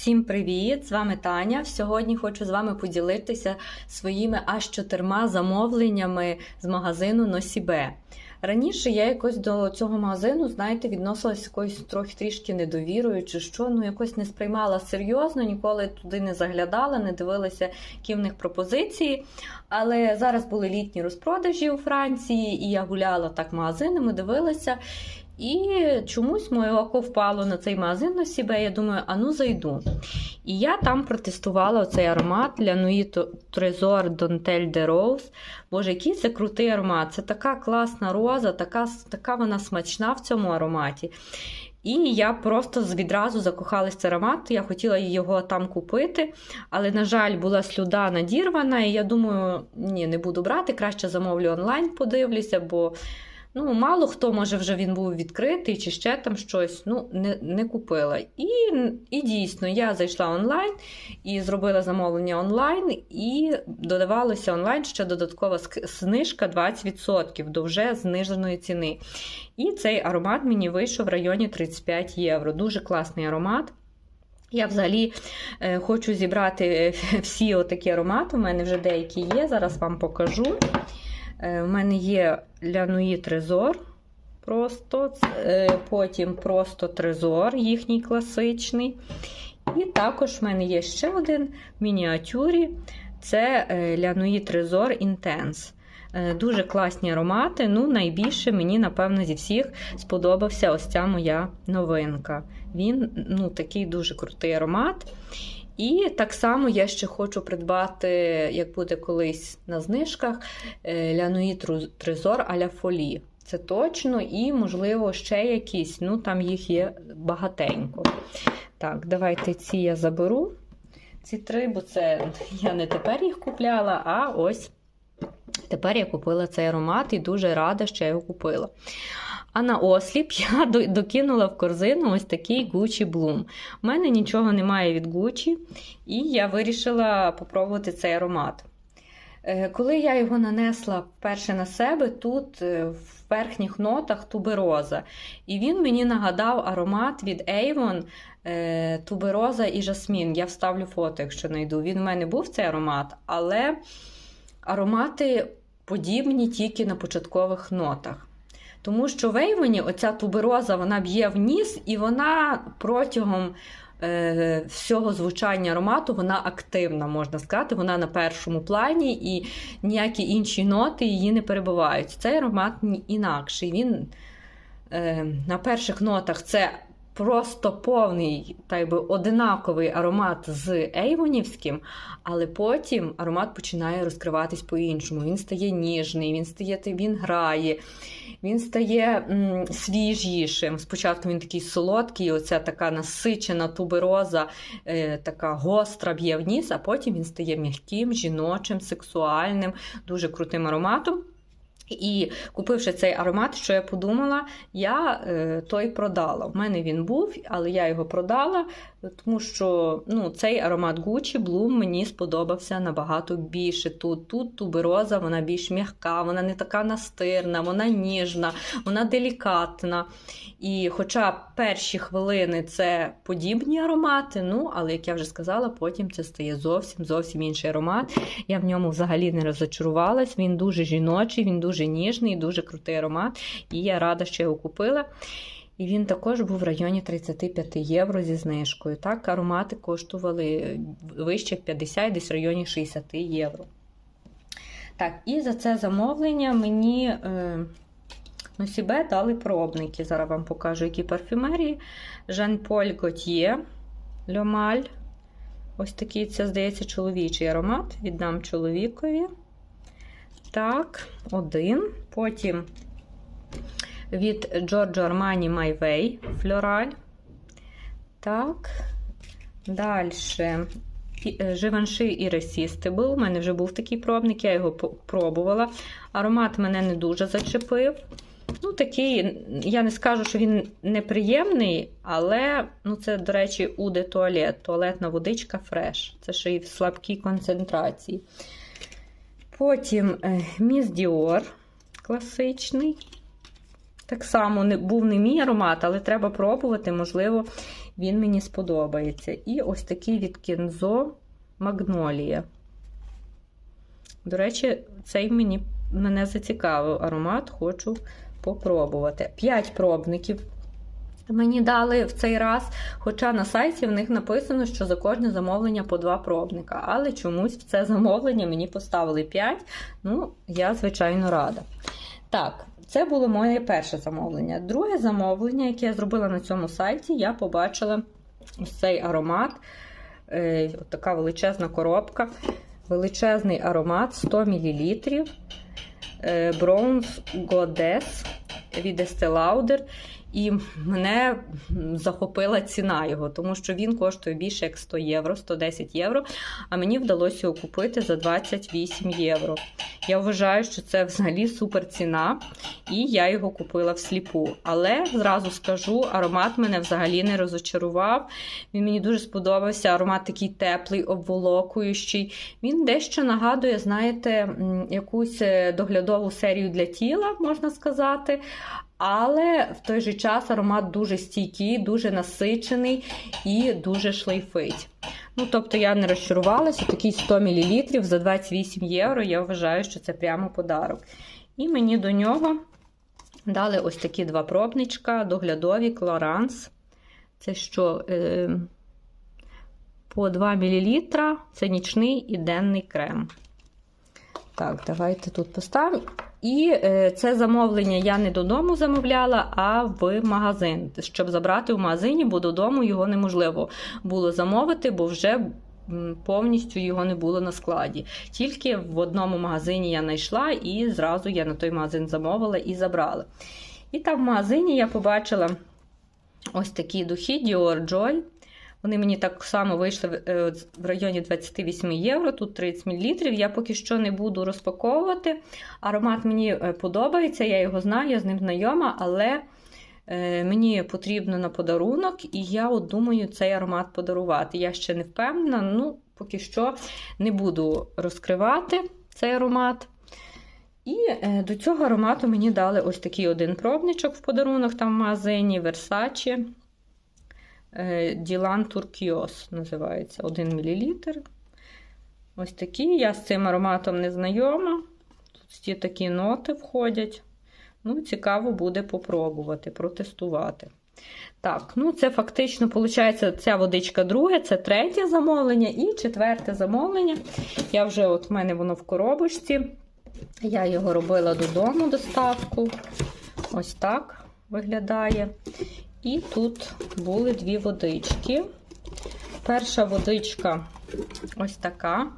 Всім привіт! З вами Таня. Сьогодні хочу з вами поділитися своїми аж чотирма замовленнями з магазину Носібе. Раніше я якось до цього магазину, знаєте, відносилася якоюсь трохи трішки недовірою, чи що, ну якось не сприймала серйозно, ніколи туди не заглядала, не дивилася, які в них пропозиції. Але зараз були літні розпродажі у Франції, і я гуляла так магазинами, дивилася. І чомусь моє око впало на цей магазин на себе. Я думаю, а ну зайду. І я там протестувала цей аромат для Nuit Trésor Dentelle de Rose. Боже, який це крутий аромат! Це така класна роза, така, така вона смачна в цьому ароматі. І я просто відразу закохалась в цей аромат. Я хотіла його там купити, але, на жаль, була слюда надірвана. І я думаю, ні, не буду брати, краще замовлю онлайн, подивлюся, бо. Ну, мало хто, може, вже він був відкритий чи ще там щось, ну, не не купила. І і дійсно, я зайшла онлайн і зробила замовлення онлайн, і додавалося онлайн ще додаткова знижка 20% до вже зниженої ціни. І цей аромат мені вийшов в районі 35 євро. Дуже класний аромат. Я взагалі е, хочу зібрати всі отакі аромати. У мене вже деякі є, зараз вам покажу. У е, мене є Лянуї Трезор. Просто, е, потім просто трезор, їхній класичний. І також в мене є ще один в мініатюрі це Лянуї Трезор Intense. Дуже класні аромати. Ну, найбільше мені, напевно, зі всіх сподобався ось ця моя новинка. Він ну, такий дуже крутий аромат. І так само я ще хочу придбати, як буде колись на знижках, Лянуї Трезор аля Фолі. Це точно, і, можливо, ще якісь, ну там їх є багатенько. Так, давайте ці я заберу. Ці три, бо це я не тепер їх купляла, а ось тепер я купила цей аромат і дуже рада, що я його купила. А на осліп я докинула в корзину ось такий Gucci Bloom. У мене нічого немає від Gucci, і я вирішила попробувати цей аромат. Е, коли я його нанесла вперше на себе, тут е, в верхніх нотах тубероза. І він мені нагадав аромат від Avon е, тубероза і жасмін. Я вставлю фото, якщо знайду. Він в мене був цей аромат, але аромати подібні тільки на початкових нотах. Тому що в Ейвені оця тубероза вона б'є в ніс, і вона протягом е, всього звучання аромату вона активна, можна сказати, вона на першому плані, і ніякі інші ноти її не перебувають. Цей аромат інакший. Він е, на перших нотах це просто повний так би, одинаковий аромат з Ейвонівським, але потім аромат починає розкриватись по-іншому. Він стає ніжний, він стає, він грає, він стає м, свіжішим. Спочатку він такий солодкий, оця така насичена тубероза, е, така гостра б'є в ніс, а потім він стає м'яким, жіночим, сексуальним, дуже крутим ароматом. І купивши цей аромат, що я подумала, я е, той продала. У мене він був, але я його продала, тому що ну, цей аромат Gucci Bloom мені сподобався набагато більше. Тут тут тубероза, вона більш м'яка, вона не така настирна, вона ніжна, вона делікатна. І хоча перші хвилини це подібні аромати, ну, але, як я вже сказала, потім це стає зовсім зовсім інший аромат. Я в ньому взагалі не розочарувалась. Він дуже жіночий, він дуже ніжний, дуже крутий аромат. І я рада, що його купила. І він також був в районі 35 євро зі знижкою. Так, аромати коштували вище 50, десь в районі 60 євро. Так, і за це замовлення мені е, Носібе дали пробники. Зараз вам покажу, які парфюмерії. Жан-Поль Готьє Льомаль. Ось такий, це, здається, чоловічий аромат. Віддам чоловікові. Так, один. Потім від Giorgio Armani My Way Floral. Так. Далі. Givenchy Irresistible. У мене вже був такий пробник, я його пробувала. Аромат мене не дуже зачепив. Ну, такий, я не скажу, що він неприємний, але ну, це, до речі, уде туалет. Туалетна водичка фреш. Це ще й в слабкій концентрації. Потім Міс Діор класичний. Так само не, був не мій аромат, але треба пробувати. Можливо, він мені сподобається. І ось такий від Кензо Магнолія. До речі, цей мені, мене зацікавив аромат, хочу попробувати. 5 пробників мені дали в цей раз, хоча на сайті в них написано, що за кожне замовлення по 2 пробника. Але чомусь в це замовлення мені поставили 5. Ну, я, звичайно, рада. Так, це було моє перше замовлення. Друге замовлення, яке я зробила на цьому сайті, я побачила ось цей аромат. Е, от така величезна коробка. Величезний аромат 100 мл. Е, Bronze Goddess від Estee Lauder. І мене захопила ціна його, тому що він коштує більше як 100 євро, 110 євро. А мені вдалося його купити за 28 євро. Я вважаю, що це взагалі супер ціна, і я його купила всліпу. Але зразу скажу, аромат мене взагалі не розочарував. Він мені дуже сподобався. Аромат такий теплий, обволокуючий. Він дещо нагадує, знаєте, якусь е, доглядову серію для тіла, можна сказати. Але в той же час аромат дуже стійкий, дуже насичений і дуже шлейфить. Ну, тобто я не розчарувалася, такий 100 мл за 28 євро. Я вважаю, що це прямо подарок. І мені до нього дали ось такі два пробничка, доглядові Clarins. Це що? Е, по 2 мл. Це нічний і денний крем. Так, давайте тут поставимо. І е, це замовлення я не додому замовляла, а в магазин, щоб забрати в магазині, бо додому його неможливо було замовити, бо вже повністю його не було на складі. Тільки в одному магазині я знайшла і зразу я на той магазин замовила і забрала. І там в магазині я побачила ось такі духи Dior Joy. Вони мені так само вийшли е, в районі 28 євро, тут 30 мл. Я поки що не буду розпаковувати. Аромат мені е, подобається, я його знаю, я з ним знайома, але е, мені потрібно на подарунок, і я от думаю цей аромат подарувати. Я ще не впевнена, ну, поки що не буду розкривати цей аромат. І до цього аромату мені дали ось такий один пробничок в подарунок там в магазині Versace. Ділан Туркіос називається 1 мл. Ось такий. Я з цим ароматом не знайома. Тут є такі ноти входять. Ну, Цікаво буде попробувати, протестувати. Так, ну це фактично, виходить, ця водичка друге, це третє замовлення і четверте замовлення. Я вже, от в мене воно в коробочці. Я його робила додому доставку. Ось так виглядає. І тут були дві водички. Перша водичка ось така.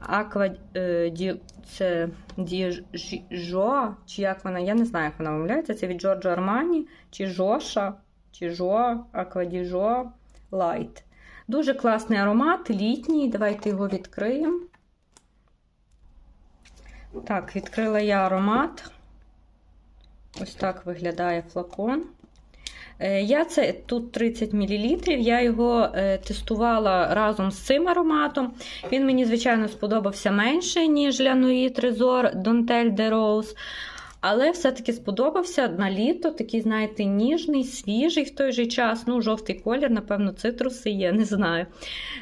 Аква е, це Діжо, чи як вона, я не знаю, як вона вимовляється. Це від Джорджо Армані, чи Жоша, чи Жо, Аквадіжо Лайт. Дуже класний аромат, літній. Давайте його відкриємо. Так, відкрила я аромат. Ось так виглядає флакон. Я це тут 30 мл, я його е, тестувала разом з цим ароматом. Він мені, звичайно, сподобався менше, ніж Лянуї Трезор Донтель де Роуз. Але все-таки сподобався на літо, такий, знаєте, ніжний, свіжий в той же час. Ну, жовтий колір, напевно, цитруси є, не знаю.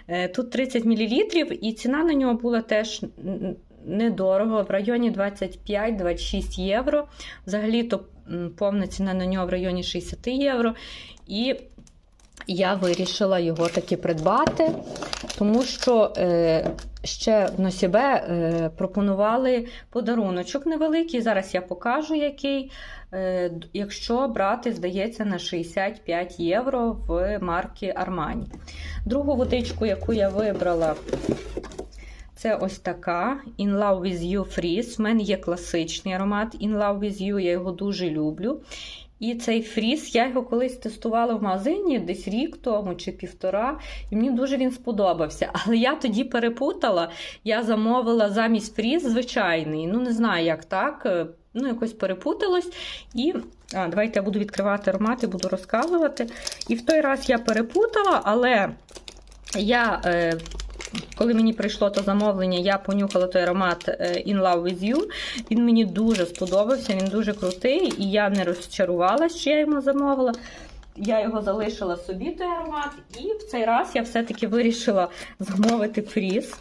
Е, тут 30 мл, і ціна на нього була теж недорого, в районі 25-26 євро. Взагалі-то повна ціна на нього в районі 60 євро. І я вирішила його таки придбати, тому що е, ще в Носібе е, пропонували подаруночок невеликий. Зараз я покажу, який. Е, якщо брати, здається, на 65 євро в марки Armani. Другу водичку, яку я вибрала, це ось така In Love with You Freeze. В мене є класичний аромат In Love with You, я його дуже люблю. І цей фріз, я його колись тестувала в магазині десь рік тому чи півтора, і мені дуже він сподобався. Але я тоді перепутала, я замовила замість фріз звичайний. Ну, не знаю, як так. Ну, якось перепуталось. І а, давайте я буду відкривати аромати, буду розказувати. І в той раз я перепутала, але я. Е, коли мені прийшло то замовлення, я понюхала той аромат е, In Love with You. Він мені дуже сподобався, він дуже крутий, і я не розчарувалася, що я йому замовила. я його залишила собі той аромат, і в цей раз я все-таки вирішила замовити фріз,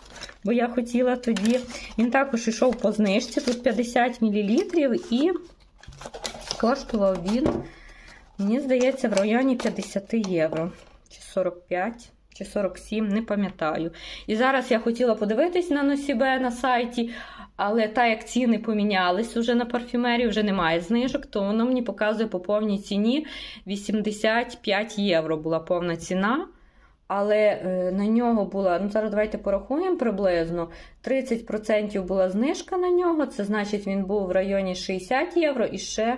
бо я хотіла тоді. Він також йшов по знижці, тут 50 мл, і коштував він, мені здається, в районі 50 євро. Чи 45, чи 47, не пам'ятаю. І зараз я хотіла подивитись на Носібе на сайті. Але так як ціни помінялись уже на парфюмерії, вже немає знижок, то воно мені показує по повній ціні 85 євро була повна ціна. Але е, на нього була, ну зараз давайте порахуємо приблизно. 30% була знижка на нього, це значить він був в районі 60 євро і ще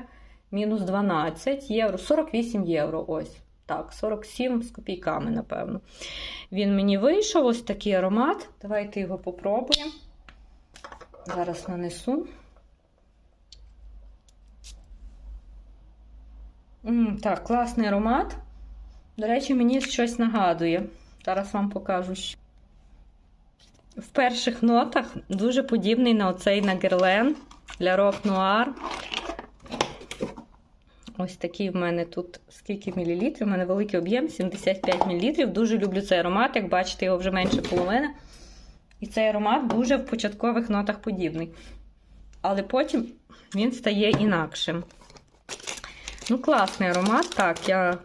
мінус 12 євро, 48 євро. Ось так, 47 з копійками, напевно. Він мені вийшов, ось такий аромат. Давайте його попробуємо. Зараз нанесу. М, так, класний аромат. До речі, мені щось нагадує. Зараз вам покажу. що. В перших нотах дуже подібний на оцей на Герлен для Noir. Ось такий в мене тут скільки мілілітрів. У мене великий об'єм 75 мілілітрів. Дуже люблю цей аромат. Як бачите, його вже менше половини. І цей аромат дуже в початкових нотах подібний. Але потім він стає інакшим. Ну, класний аромат. Так, я,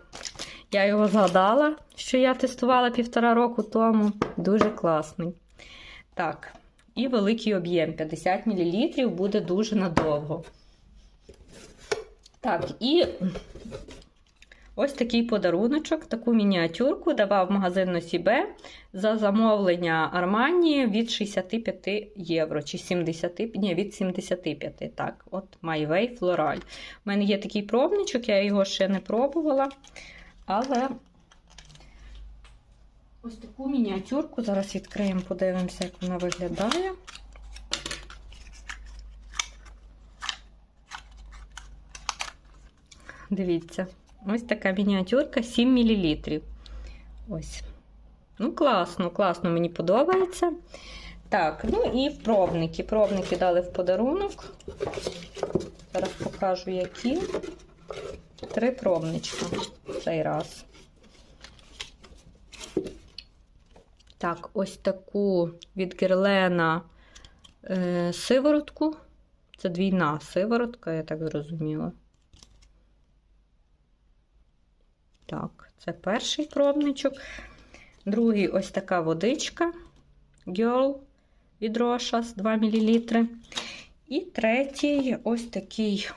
я його згадала, що я тестувала півтора року тому. Дуже класний. Так, і великий об'єм 50 мл буде дуже надовго. Так, і ось такий подаруночок, таку мініатюрку давав магазин Носібе за замовлення Армані від 65 євро. Чи 70, ні, від 75. Так, от My Way Floral. У мене є такий пробничок, я його ще не пробувала. Але ось таку мініатюрку зараз відкриємо, подивимося, як вона виглядає. Дивіться, ось така мініатюрка 7 мл. Ось. Ну, класно, класно, мені подобається. Так, ну і пробники. Пробники дали в подарунок. Зараз покажу, які. Три пробничка цей раз. Так, ось таку від Герлена е, сиворотку. Це двійна сиворотка, я так зрозуміла. Так, це перший пробничок. Другий ось така водичка Girl від Rochas 2 мл. І третій ось такий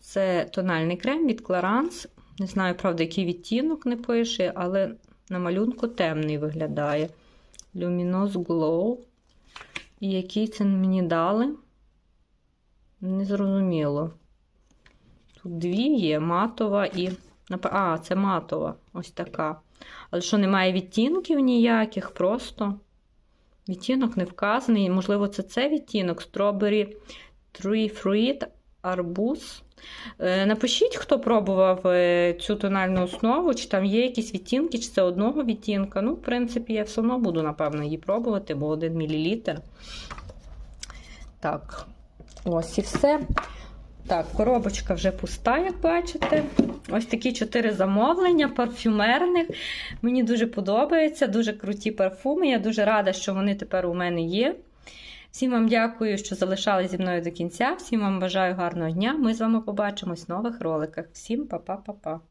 це тональний крем від Clarins. Не знаю, правда, який відтінок не пише, але на малюнку темний виглядає. Luminous Glow. І який це мені дали? Незрозуміло. Тут дві є матова і. А, це матова, ось така. Але що немає відтінків ніяких, просто відтінок не вказаний. Можливо, це це відтінок Strawberry Tree Fruit Арбуз. Е, Напишіть, хто пробував е, цю тональну основу, чи там є якісь відтінки, чи це одного відтінка. Ну, в принципі, я все одно буду, напевно, її пробувати, бо 1 мл. Так, ось і все. Так, коробочка вже пуста, як бачите. Ось такі чотири замовлення парфюмерних. Мені дуже подобається, дуже круті парфуми. Я дуже рада, що вони тепер у мене є. Всім вам дякую, що залишали зі мною до кінця. Всім вам бажаю гарного дня. Ми з вами побачимось в нових роликах. Всім па-па-па-па.